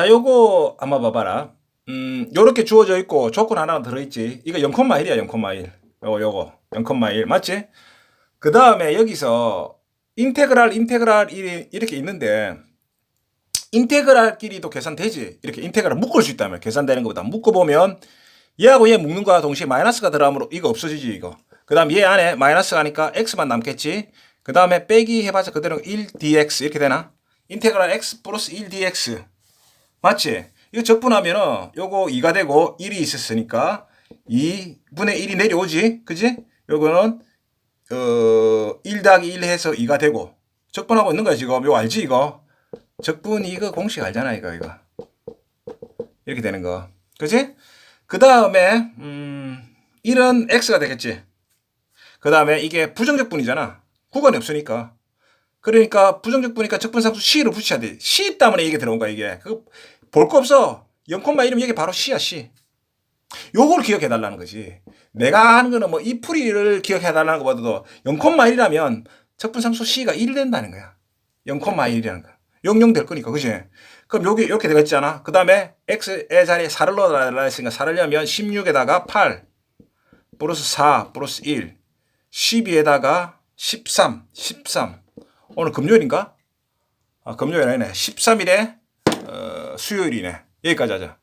자, 요거 한번 봐봐라. 음, 요렇게 주어져 있고 조건 하나 들어있지. 이거 0,1이야, 0,1. 요거, 요거. 0,1. 맞지? 그 다음에 여기서 인테그랄, 인테그랄 이- 이렇게 있는데 인테그랄끼리도 계산되지. 이렇게 인테그랄 묶을 수 있다면 계산되는 것보다 묶어보면 얘하고 얘 묶는 거와 동시에 마이너스가 들어가므로 이거 없어지지, 이거. 그 다음 얘 안에 마이너스가 하니까 x만 남겠지. 그 다음에 빼기 해봐서 그대로 1dx 이렇게 되나? 인테그랄 x 플러스 1dx. 맞지? 이거 적분하면은 요거 2가 되고 1이 있었으니까 2분의 1이 내려오지? 그지? 요거는 어, 1 더하기 1 해서 2가 되고 적분하고 있는 거야 지금 이거 알지 이거 적분 이거 공식 알잖아 이거 이거 이렇게 되는 거 그지? 그 다음에 음 1은 x가 되겠지 그 다음에 이게 부정적분이잖아 구간이 없으니까 그러니까 부정적분이니까 적분상수 c를 붙여야 돼 c 때문에 이게 들어온 거야 이게 볼거 없어 0,1이면 이게 바로 c야 c 요걸 기억해 달라는 거지. 내가 하는 거는 뭐 이 풀이를 기억해 달라는 것보다도 0,1이라면 적분상수 C가 1 된다는 거야. 0,1이라는 거야. 00 될 거니까, 그지? 그럼 여기 이렇게 되겠잖아. 그 다음에 X의 자리에 4를 넣어달라 했으니까 4를 넣으면 16에다가 8 플러스 4 플러스 1 12에다가 13 13 오늘 금요일인가? 아, 금요일 아니네. 13일에 어, 수요일이네. 여기까지 하자.